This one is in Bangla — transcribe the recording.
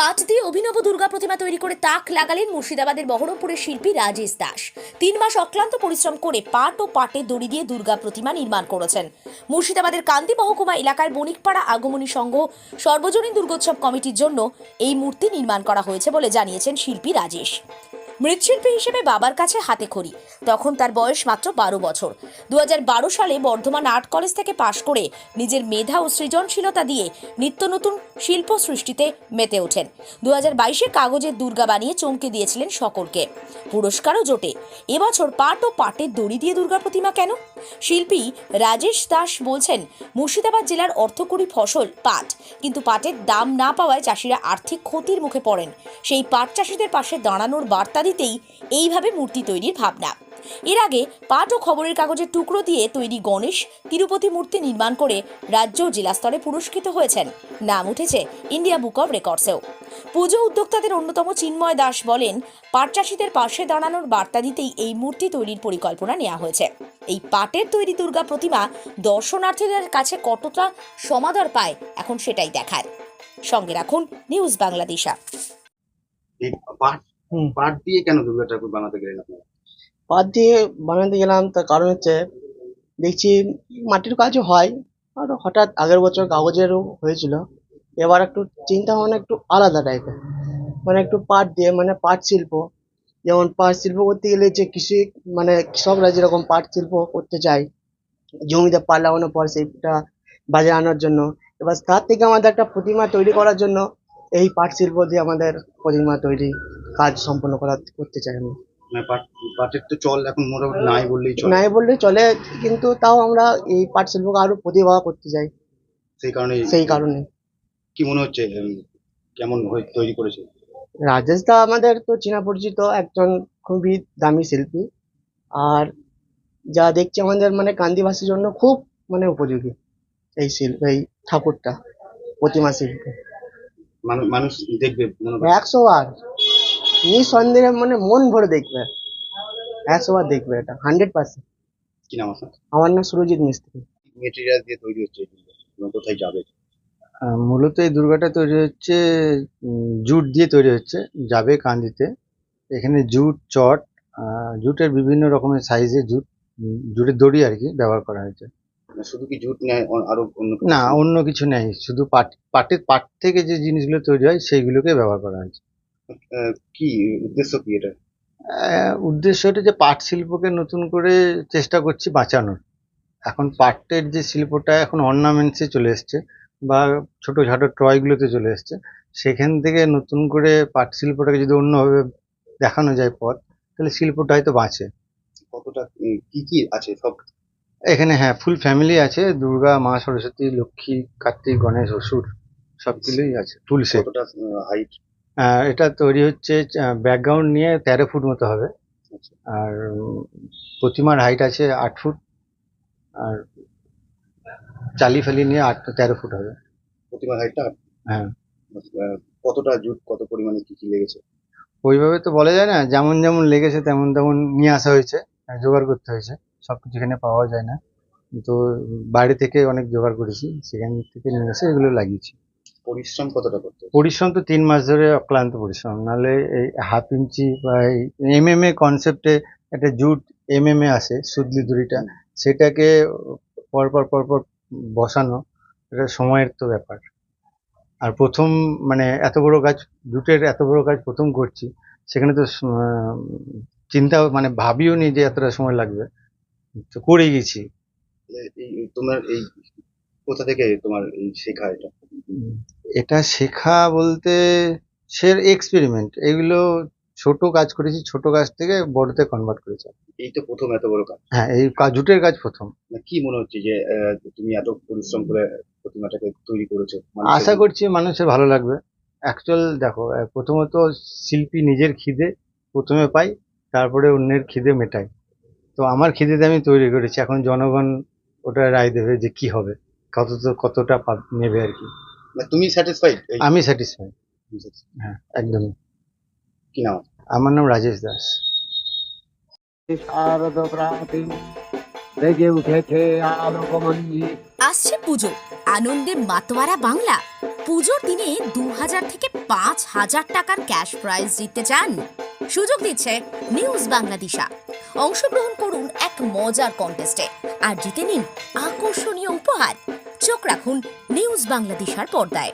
পাট দিয়ে অভিনব দুর্গা প্রতিমা তৈরি করে তাক লাগালেন মুর্শিদাবাদের বহরমপুরের শিল্পী রাজেশ দাস। তিন মাস অক্লান্ত পরিশ্রম করে পাট ও পাটে দড়ি দিয়ে দুর্গা প্রতিমা নির্মাণ করেছেন। মুর্শিদাবাদের কান্দি মহকুমা এলাকার বণিকপাড়া আগমনী সংঘ সর্বজনীন দুর্গোৎসব কমিটির জন্য এই মূর্তি নির্মাণ করা হয়েছে বলে জানিয়েছেন শিল্পী রাজেশ। মৃৎশিল্পী হিসেবে বাবার কাছে হাতে খড়ি। তখন তার বয়স মাত্র বারো বছর। দু হাজার বারো সালে বর্ধমান আর্ট কলেজ থেকে পাশ করে নিজের মেধা ও সৃজনশীলতা দিয়ে নিত্য নতুন শিল্প সৃষ্টিতে মেতে ওঠেন। দু হাজার বাইশে কাগজের দুর্গা বানিয়ে চমকে দিয়েছিলেন সকলকে। পুরস্কারও জোটে। এবছর পাট ও পাটের দড়ি দিয়ে দুর্গা প্রতিমা কেন? শিল্পী রাজেশ দাস বলছেন, মুর্শিদাবাদ জেলার অর্থকরী ফসল পাট। কিন্তু পাটের দাম না পাওয়ায় চাষিরা আর্থিক ক্ষতির মুখে পড়েন। সেই পাট চাষিদের পাশে দাঁড়ানোর বার্তা দিতেই এইভাবে মূর্তি তৈরির ভাবনা। এর আগে পাট ও খবরের কাগজের টুকরো দিয়ে তৈরি গণেশ তিরুপতি মূর্তি নির্মাণ করে রাজ্য ও জেলা স্তরে পুরস্কৃত হয়েছেন। নাম উঠেছে ইন্ডিয়া বুক অব রেকর্ডসেও। পুজো উদ্যোক্তাদের অন্যতম চিন্ময় দাস বলেন, পাট চাষিদের পাশে দাঁড়ানোর বার্তা দিতেই এই মূর্তি তৈরির পরিকল্পনা নেওয়া হয়েছে। এই পাটের তৈরি দুর্গা প্রতিমা দর্শনার্থীদের কাছে কতটা সমাদর পায়, এখন সেটাই দেখার সঙ্গে রাখুন নিউজ বাংলাদেশা। পাট। পাট দিয়ে কেন দুর্গা ঠাকুর বানাতে গেলেন আপনারা? পাত দিয়ে বানাতে গেলাম তার কারণ হচ্ছে দেখছি মাটির কাজও হয় আর হঠাৎ আগের বছর কাগজেরও হয়েছিল। এবার একটু চিন্তা ভাবনা একটু আলাদা টাইপের মানে একটু পাট দিয়ে মানে পাট শিল্প। যেমন পাট শিল্প করতে গেলে যে কৃষি মানে কৃষকরা যেরকম পাট শিল্প করতে চায় জমিতে পাট লাগানোর পর সেইটা বাজারে আনার জন্য। এবার তার থেকে আমাদের একটা প্রতিমা তৈরি করার জন্য এই পাট শিল্প দিয়ে আমাদের প্রতিমা তৈরি কাজ সম্পন্ন করা করতে চাই আমি। মানে পাটের তো চল এখন মোটামুটি নাই বললেই চলে। নাই বললে চলে কিন্তু তাও আমরা এই পাট শিল্পকে আরও প্রতিভা করতে চাই। সেই কারণে সেই কারণে। কি মনে হচ্ছে কেমন তৈরি করেছে? রাজেশ দা আমাদের তো চেনা পরিচিত একজন খুবই দামি শিল্পী। আর যা দেখছি আমাদের মানে কান্দিবাসীর জন্য খুব মানে উপযোগী এই শিল্প এই ঠাকুরটা প্রতিমা শিল্প। মানুষ মানুষ দেখবে একশো বার। নিঃসন্দেহে মানে মন ভরে দেখবে। একশো বার দেখবে এটা হান্ড্রেড পার্সেন্ট কি নাম আপনার? আমার নাম সুরজিৎ মিস্ত্রি। মেটেরিয়াল দিয়ে তৈরি হচ্ছে কোথায় যাবে? আহ, মূলত এই দুর্গাটা তৈরি হচ্ছে জুট দিয়ে তৈরি হচ্ছে যাবে কান্দিতে। এখানে জুট চট আহ, জুটের বিভিন্ন রকমের সাইজে জুট জুটের দড়ি আর কি ব্যবহার করা হয়েছে। শুধু কি জুট নেয় আরও অন্য? না অন্য কিছু নেই। শুধু পাট পাটের পাট থেকে যে জিনিসগুলো তৈরি হয় সেইগুলোকে ব্যবহার করা হয়েছে। কি উদ্দেশ্য কি এটা? উদ্দেশ্য হচ্ছে যে পাট শিল্পকে নতুন করে চেষ্টা করছি বাঁচানোর। এখন পাটের যে শিল্পটা এখন অর্নামেন্টসে চলে এসছে বা ছোটো ছোটো ট্রয়গুলোতে চলে এসছে সেখান থেকে নতুন করে পাট শিল্পটাকে যদি অন্যভাবে দেখানো যায় পথ তাহলে শিল্পটা হয়তো বাঁচে। কতটা কি কি আছে সব? এখানে হ্যাঁ ফুল ফ্যামিলি আছে। দুর্গা মা সরস্বতী লক্ষ্মী কার্তিক গণেশ অসুর সবগুলোই আছে। ফুল সেট হাইট এটা তৈরি হচ্ছে ব্যাকগ্রাউন্ড নিয়ে তেরো ফুট মতো হবে। আচ্ছা। আর প্রতিমার হাইট আছে আট ফুট। আর চালি ফালি নিয়ে আট তেরো ফুট হবে। প্রতিমার হাইটটা হ্যাঁ। কতটা জুট কত পরিমাণে কি কি লেগেছে? ওইভাবে তো বলা যায় না যেমন যেমন লেগেছে তেমন তেমন নিয়ে আসা হয়েছে জোগাড় করতে হয়েছে। সব কিছু এখানে পাওয়া যায় না। তো বাইরে থেকে অনেক জোগাড় করেছি সেখান থেকে নিয়ে এসে এগুলো লাগিয়েছি। পরিশ্রম কতটা করতে পরিশ্রম তো তিন মাস ধরে অক্লান্ত পরিশ্রম নাহলে এই হাফ ইঞ্চি বা এই এম এম এ কনসেপ্টে একটা জুট এম এম এ আসে সুদলি দড়িটা সেটাকে পর পর পর পর বসানো এটা সময়ের তো ব্যাপার। আর প্রথম মানে এত বড় কাজ জুটের এত বড় কাজ প্রথম করছি সেখানে তো চিন্তা মানে ভাবিও নি যে এতটা সময় লাগবে। তো করে গেছি। এই তোমার এই কোথা থেকে তোমার এই শেখা এটা? এটা শেখা বলতে সে এক্সপেরিমেন্ট এগুলো ছোট কাজ করেছি ছোট কাজ থেকে বড়তে কনভার্ট করেছি। এই তো প্রথম এত বড় কাজ? হ্যাঁ এই কাজ জুটের কাজ প্রথম। কি মনে হচ্ছে যে তুমি এত পরিশ্রম করে প্রতিমাটাকে তৈরি করেছ? আশা করছি মানুষের ভালো লাগবে। অ্যাকচুয়াল দেখো প্রথমত শিল্পী নিজের খিদে প্রথমে পাই তারপরে অন্যের খিদে মেটাই। তো আমার খিদেতে আমি তৈরি করেছি। এখন জনগণ ওটা রায় দেবে যে কি হবে কত কতটা নেবে আর কি। তুমি স্যাটিসফাইড আমি স্যাটিসফাই হ্যাঁ একদমই। কি নাম? আমার নাম রাজেশ দাস। রেগে উঠেছে আলোকমঞ্জি। আসছে পুজো আনন্দে মাতোয়ারা বাংলা। পুজোর দিনে দু হাজার থেকে পাঁচ হাজার টাকার ক্যাশ প্রাইজ জিততে চান। সুযোগ দিচ্ছে নিউজ বাংলাদেশা অংশগ্রহণ করুন এক মজার কন্টেস্টে আর জিতে নিন আকর্ষণীয় উপহার। চোখ রাখুন নিউজ বাংলাদেশার পর্দায়।